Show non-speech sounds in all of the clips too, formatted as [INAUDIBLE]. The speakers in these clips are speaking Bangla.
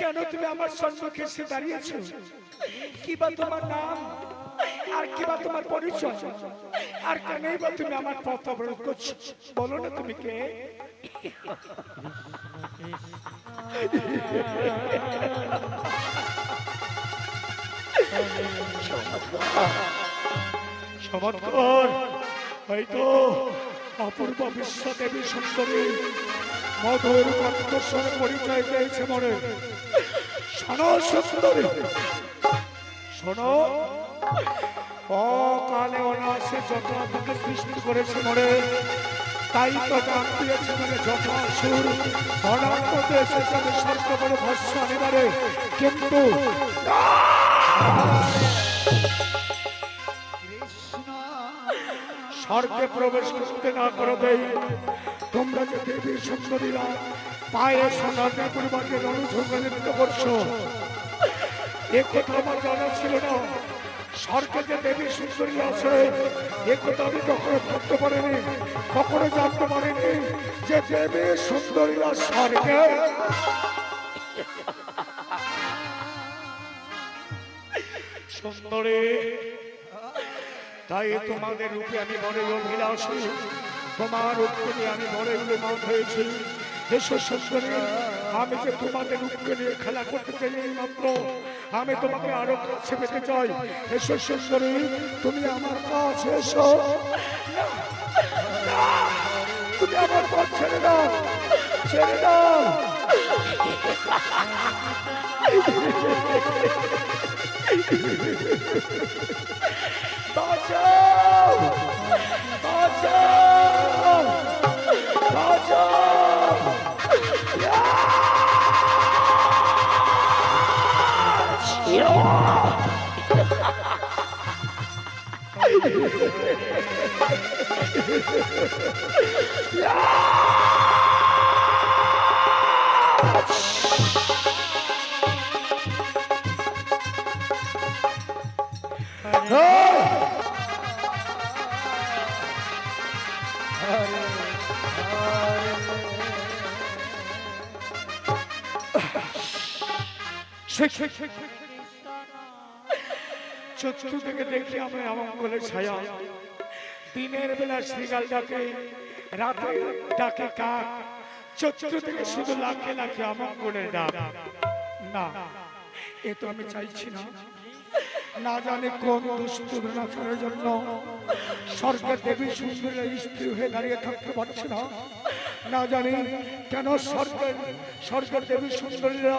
কেন তুমি আমার সম্মুখে এসে দাঁড়িয়েছো? কিবা তোমার নাম? আর কিবা তোমার পরিচয়? আর কেনই বা তুমি আমার পথ অবরোধ করছ? বলো না তুমি কে? চমৎকার। হয়তো অপূর্ব বিশ্ব দেবী সুন্দরী। মধুর কণ্ঠস্বর পরিচয় পেয়েছে মনে শোনো সুন্দরী। শোনো। অকালে অনাসে যত আপনাকে সৃষ্টি করেছে মনে তাই তো ডাক দিয়েছে মানে যত সুর। অনাত্ম এসেছে আমি স্বর্গ করে ভস্য আনিবারে কিন্তু স্বর্গে প্রবেশ করতে না করে দেই তোমরা যে দেবী সুন্দরীরা, পায়ে সোনার রণধঙ্গ নৃত্য করছ, এ কথা আমার জানা ছিল না। স্বর্গে যে দেবী সুন্দরী আছে, এ কথা আমি কখনো ভাবতে পারিনি, কখনো জানতে পারিনি যে দেবী সুন্দরীরা স্বর্গে। সুন্দরী, তাই তোমাদের রূপে আমি বড় অভিলাষী। তোমার নিয়ে আমি বড় উন্নত হয়েছি। এসো সুন্দরী, আমি যে তোমাদের রূপকে নিয়ে খেলা করতে চাই মাত্র, আমি তোমাকে আরও কাছে পেতে চাই। এসো সুন্দরী, তুমি আমার কাছে এসো। তুমি আমার পথ ছেড়ে দাও ছেড়ে দাও। বাঁচাও বাঁচাও। বাঁচাও চক্ষু থেকে দেখি আমি অমঙ্গলে ছায়া। দিনের বেলা শ্রীগাল ডাকে রাতে ডাকে কাক। চক্ষু থেকে শুধু লাখে লাখে অমঙ্গলের ডাক। না, এ তো আমি চাইছি না। না জানি কোন দুষ্টুর জন্য স্বর্গের দেবী সুন্দরী স্ত্রী হয়ে দাঁড়িয়ে থাকতে পারছে না। না জানি কেন স্বর্গের স্বর্গের দেবী সুন্দরীরা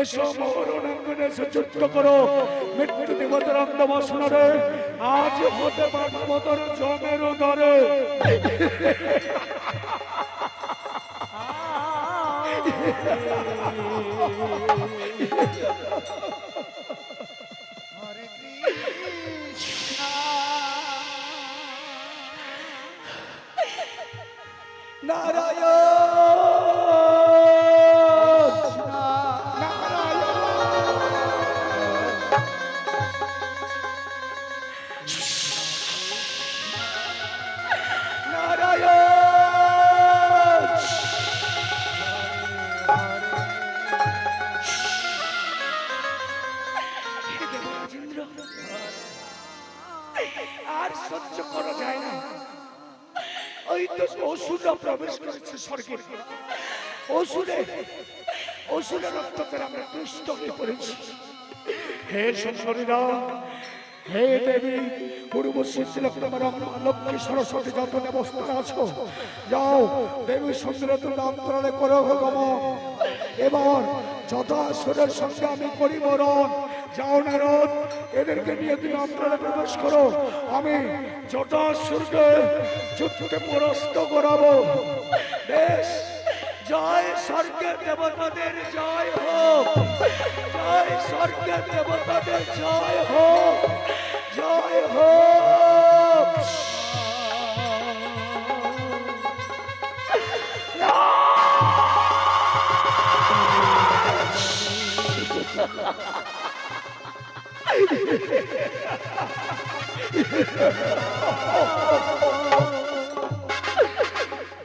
এসো মরণাঙ্গনে এসে যুদ্ধ করো। মৃত্যু দেবতার অন্ধ বাসনারে আজ হতে পারব তোর জমের উদরে। হরে নারায়ণ। আর সহ্য করা যায় না। ওই তো অসুররা প্রবেশ করেছে স্বর্গে। অসুরে অসুরের অত্যাচার আমরা দুষ্ট হয়ে পড়েছি। হে সুন্দরীরা, হে দেবী তিলকতমার লক্ষ্মী সরস্বতী দেবী করো সঙ্গে আমি করি মরণ। যাও নারদ, এদেরকে নিয়ে প্রবেশ করো। আমি যথাসুরকে যুদ্ধে পরাস্ত করাবো। বেশ, জয় স্বর্গের দেবতাদের জয় হোক। জয় স্বর্গের দেবতাদের জয় হোক। জয় হোক।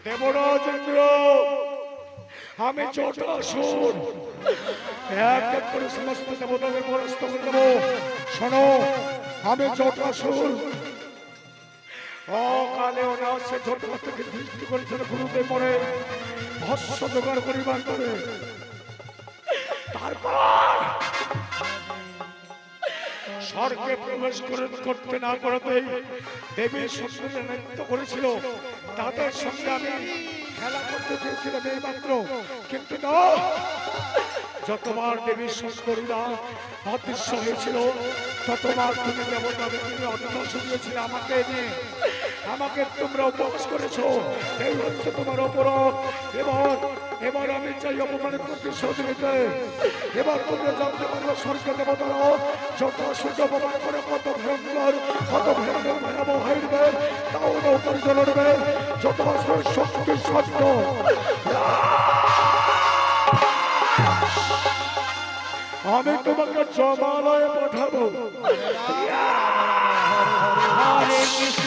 দেবরাজেন্দ্র, আমি জটাসুর এক এক করে সমস্ত দেবতাদের পরাস্ত করে দেবো। শোনো, আমি জটাসুর অকালে অনাসে ছোট থেকে সৃষ্টি করেছিল গুরুদেব পরে ভস্য জোগাড় করিবার করে তারপর স্বর্গে প্রবেশ করে- করতে না করাতেই দেবী সত্যকে নৃত্য করেছিল। তাদের সঙ্গে আমি খেলা করতে চেয়েছিলাম এই মাত্র কিন্তু না, যতবার দেবী সুন্দরীরা অদৃশ্য হয়েছিল, ততবার তুমি দেবতা দেবী অর্থ শুনিয়েছিলে আমাকে নিয়ে। আমাকে তোমরা উপবাস করেছ। এই হচ্ছে তোমার অপরাধ। এবার এবার আমি চাই অপমানের প্রতিশোধ নিতে। এবার তোমরা জানতে পারবে স্বর্গ দেবতারা যত সূর্য অপমান করে, কত ভয়ঙ্কর কত ভয়ঙ্কর ভয়াবহ হইবে তাও নৌকার জল উঠবে যত বছর শক্তি সত্য আমি তোমাকে জমালয়ে পাঠাবো। হরে কৃষ্ণ।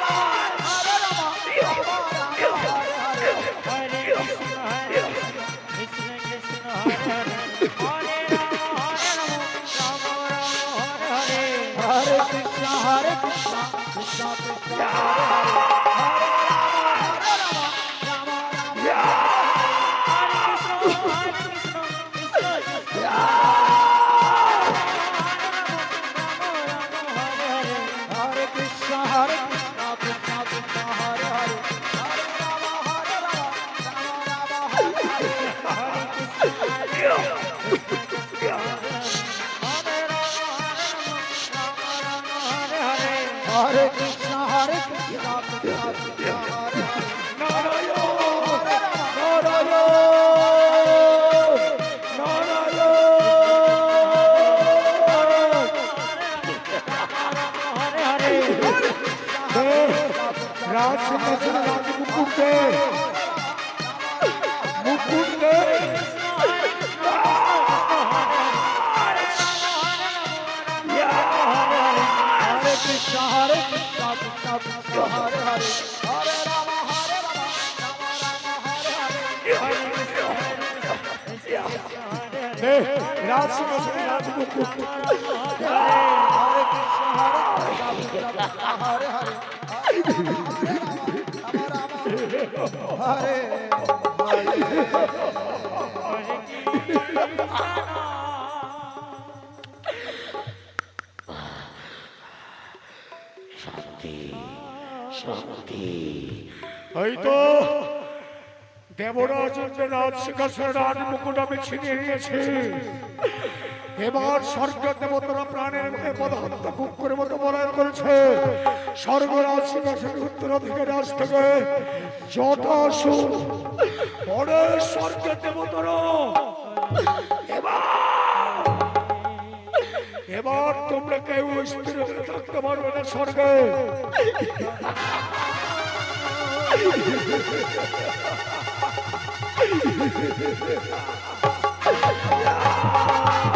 হরে। হরে হরে। দেবরাজের রাজ সিংহাসনের রাজ মুকুট আমি ছিনিয়ে নিয়েছি। এবার স্বর্গ দেবতারা প্রাণের মুখে মতো বলয় করেছে। স্বর্গরাজ রাজ স্বর্গ এবার তোমরা কেউ হয়ে থাকতে পারবে না স্বর্গে। হরে [LAUGHS] [LAUGHS]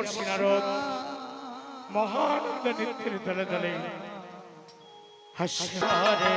দেবর সিনারদ মহানন্দ নৃত্যের দলে দলে। হাসি হরে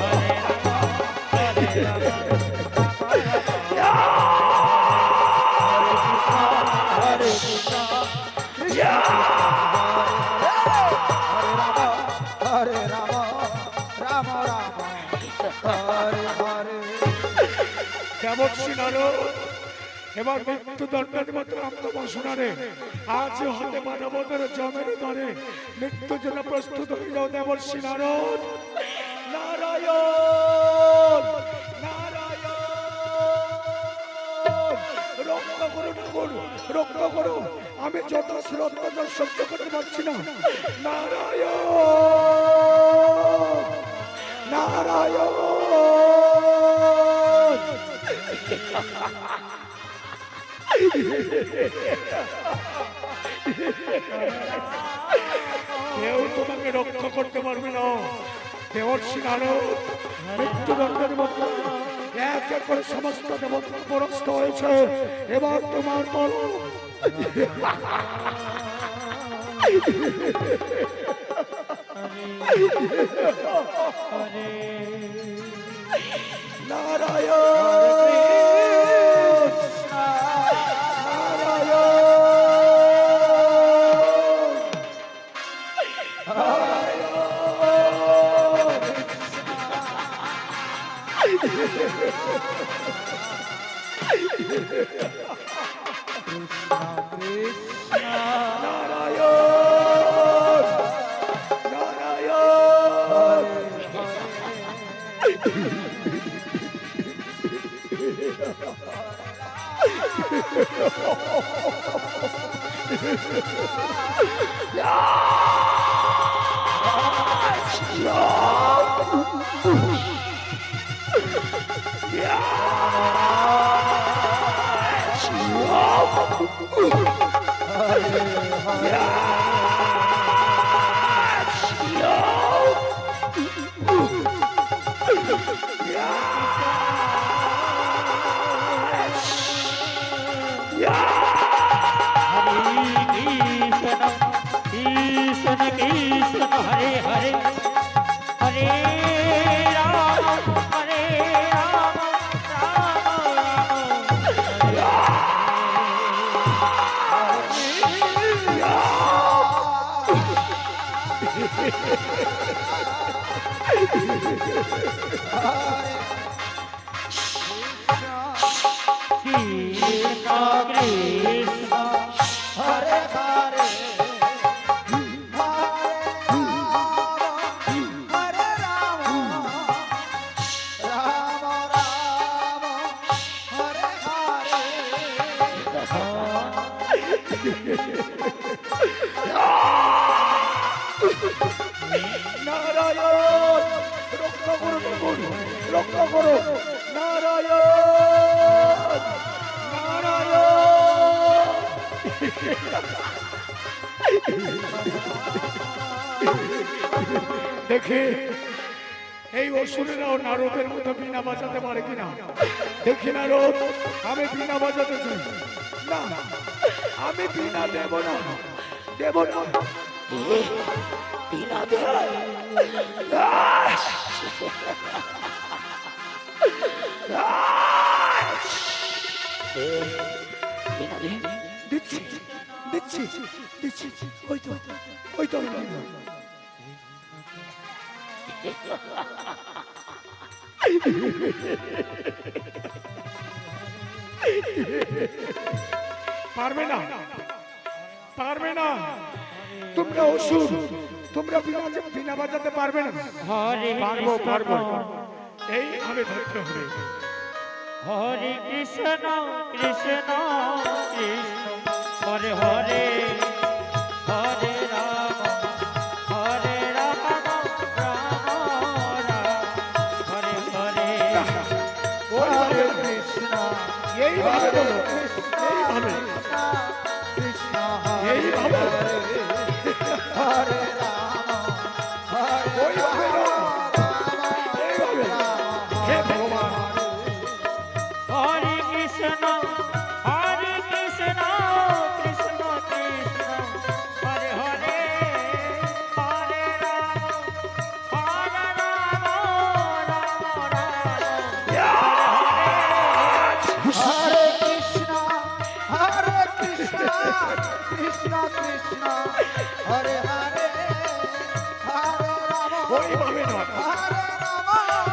এবার মৃত্যু দণ্ডের মতো আমরা বসুনারে আজ হতে মানবতার জমের ধরে। মৃত্যুর জন্য প্রস্তুত হয়ে যাও, দেবর সিনারদ নারায়ণ নারায়ণ। রক্ষা করো ঠাকুর রক্ষা করো আমি যত শ্রদ্ধা সহ্য করতে পারছি না। নারায়ণ নারায়ণ। কেউ তোমাকে রক্ষা করতে পারবে না। দেবর্ষী নারদ মৃত্যুদণ্ডের মতো এক এক করে সমস্ত দেবতা পরস্ত হয়েছে। এবার তোমার বল। নারায়ণ! Yeah! কৃষ্ণ কৃষ্ণ হরে হরে। হরে রাম হরে রাম রাম। রাম কৃষ্ণ। নারায়ণ রক্ষা করো ঠাকুর রক্ষা করো নারায়ণ নারায়ণ দেখে এই অসুরেরাও নারদের মতো বিনা বাজাতে পারে কিনা? দেখি নারদ আমি বিনা বাজাতে চাই। না আমি বিনা দেব না। দেব না। বিনা দেব। দিচ্ছি দিচ্ছি দিচ্ছি। ওই তো ওই তো। [LAUGHS] পারবে না। পারবে না। তোমরা অসুর তোমরা বিনা বিনা বাজাতে পারবে না। হরে পারব পারব। এই আমি ধরতে হবে। হরে কৃষ্ণ কৃষ্ণ কৃষ্ণ। হরে হরে হরে রাম হরে রাম হরে। হরে হরে কৃষ্ণ। এইভাবে বলো। এইভাবে। হরে ওইভাবে নয়।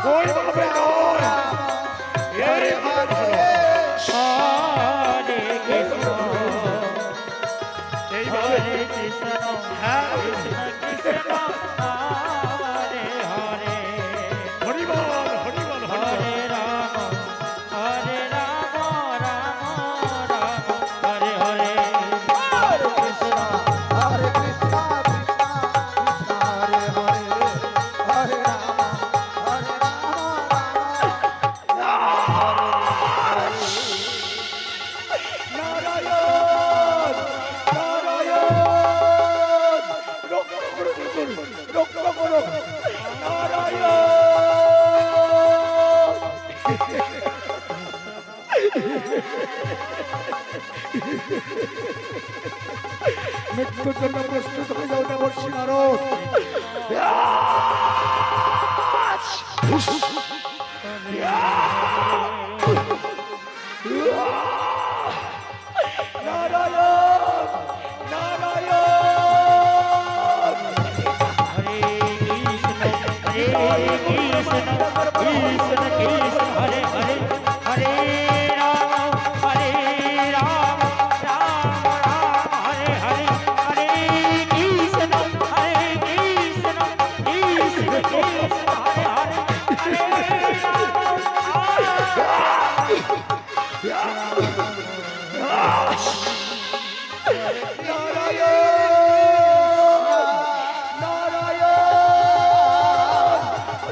ওইভাবে নয়। এইভাবে হরে হরে কৃষ্ণ। এইভাবে কৃষ্ণ। হ্যাঁ কৃষ্ণ। হরে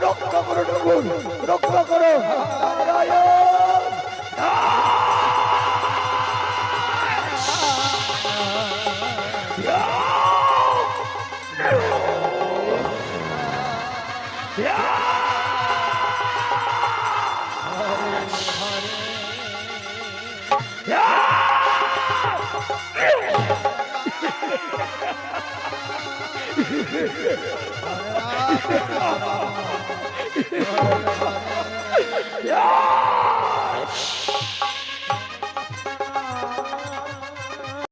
রক্ষা করো ঠাকুর রক্ষা করো Yeah. [LAUGHS] [LAUGHS] রাম